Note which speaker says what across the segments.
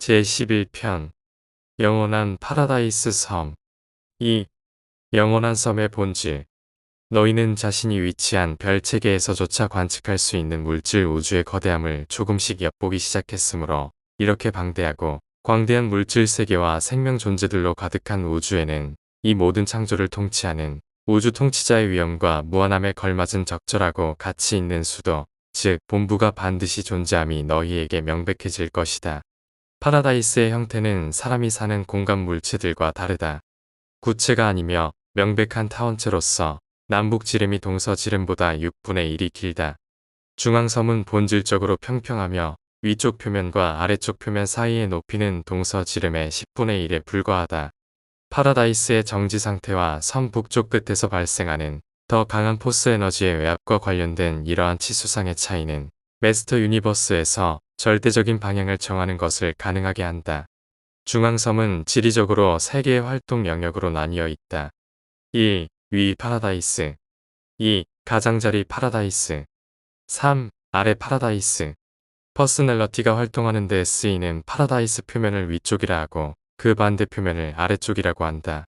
Speaker 1: 제11편 영원한 파라다이스 섬 2. 영원한 섬의 본질 너희는 자신이 위치한 별 체계에서조차 관측할 수 있는 물질 우주의 거대함을 조금씩 엿보기 시작했으므로 이렇게 방대하고 광대한 물질 세계와 생명 존재들로 가득한 우주에는 이 모든 창조를 통치하는 우주 통치자의 위엄과 무한함에 걸맞은 적절하고 가치 있는 수도, 즉 본부가 반드시 존재함이 너희에게 명백해질 것이다. 파라다이스의 형태는 사람이 사는 공간 물체들과 다르다. 구체가 아니며 명백한 타원체로서 남북 지름이 동서 지름보다 6분의 1이 길다. 중앙섬은 본질적으로 평평하며 위쪽 표면과 아래쪽 표면 사이의 높이는 동서 지름의 10분의 1에 불과하다. 파라다이스의 정지 상태와 섬 북쪽 끝에서 발생하는 더 강한 포스 에너지의 외압과 관련된 이러한 치수상의 차이는 메스터 유니버스에서 절대적인 방향을 정하는 것을 가능하게 한다. 중앙섬은 지리적으로 세 개의 활동 영역으로 나뉘어 있다. 1. 위 파라다이스 2. 가장자리 파라다이스 3. 아래 파라다이스 퍼스널러티가 활동하는 데 쓰이는 파라다이스 표면을 위쪽이라 하고 그 반대 표면을 아래쪽이라고 한다.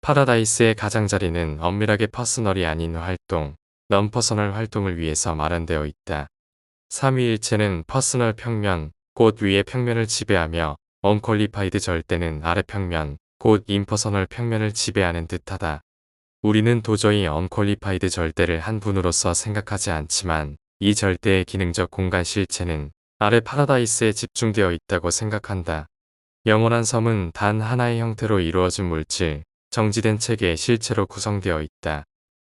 Speaker 1: 파라다이스의 가장자리는 엄밀하게 퍼스널이 아닌 활동, 넌퍼서널 활동을 위해서 마련되어 있다. 3위일체는 퍼스널 평면, 곧 위의 평면을 지배하며 언퀄리파이드 절대는 아래 평면, 곧 임퍼서널 평면을 지배하는 듯하다. 우리는 도저히 언퀄리파이드 절대를 한 분으로서 생각하지 않지만 이 절대의 기능적 공간 실체는 아래 파라다이스에 집중되어 있다고 생각한다. 영원한 섬은 단 하나의 형태로 이루어진 물질, 정지된 체계의 실체로 구성되어 있다.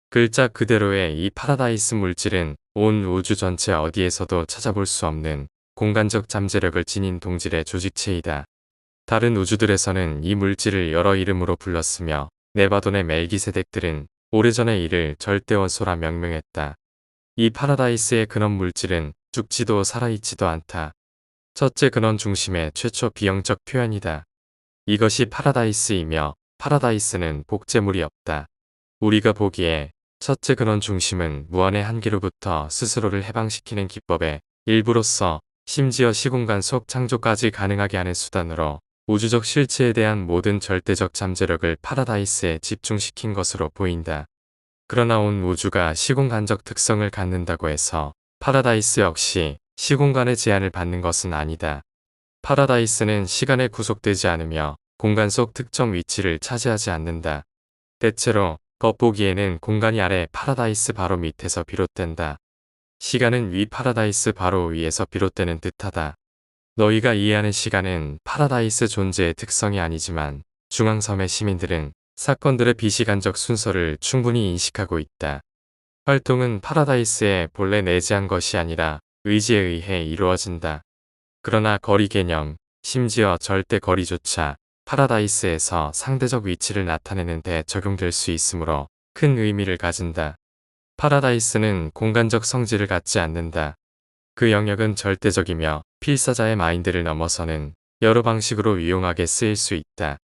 Speaker 1: 글자 그대로의 이 파라다이스 물질은 온 우주 전체 어디에서도 찾아볼 수 없는 공간적 잠재력을 지닌 동질의 조직체이다. 다른 우주들에서는 이 물질을 여러 이름으로 불렀으며 네바돈의 멜기세덱들은 오래전에 이를 절대원소라 명명했다. 이 파라다이스의 근원 물질은 죽지도 살아있지도 않다. 첫째 근원 중심의 최초 비형적 표현이다. 이것이 파라다이스이며 파라다이스는 복제물이 없다. 우리가 보기에 첫째 근원 중심은 무한의 한계로부터 스스로를 해방시키는 기법의 일부로서 심지어 시공간 속 창조까지 가능하게 하는 수단으로 우주적 실체에 대한 모든 절대적 잠재력을 파라다이스에 집중시킨 것으로 보인다. 그러나 온 우주가 시공간적 특성을 갖는다고 해서 파라다이스 역시 시공간의 제한을 받는 것은 아니다. 파라다이스는 시간에 구속되지 않으며 공간 속 특정 위치를 차지하지 않는다. 대체로 겉보기에는 공간이 아래 파라다이스 바로 밑에서 비롯된다. 시간은 위 파라다이스 바로 위에서 비롯되는 듯하다. 너희가 이해하는 시간은 파라다이스 존재의 특성이 아니지만 중앙섬의 시민들은 사건들의 비시간적 순서를 충분히 인식하고 있다. 활동은 파라다이스에 본래 내재한 것이 아니라 의지에 의해 이루어진다. 그러나 거리 개념, 심지어 절대 거리조차 파라다이스에서 상대적 위치를 나타내는 데 적용될 수 있으므로 큰 의미를 가진다. 파라다이스는 공간적 성질을 갖지 않는다. 그 영역은 절대적이며 필사자의 마인드를 넘어서는 여러 방식으로 유용하게 쓰일 수 있다.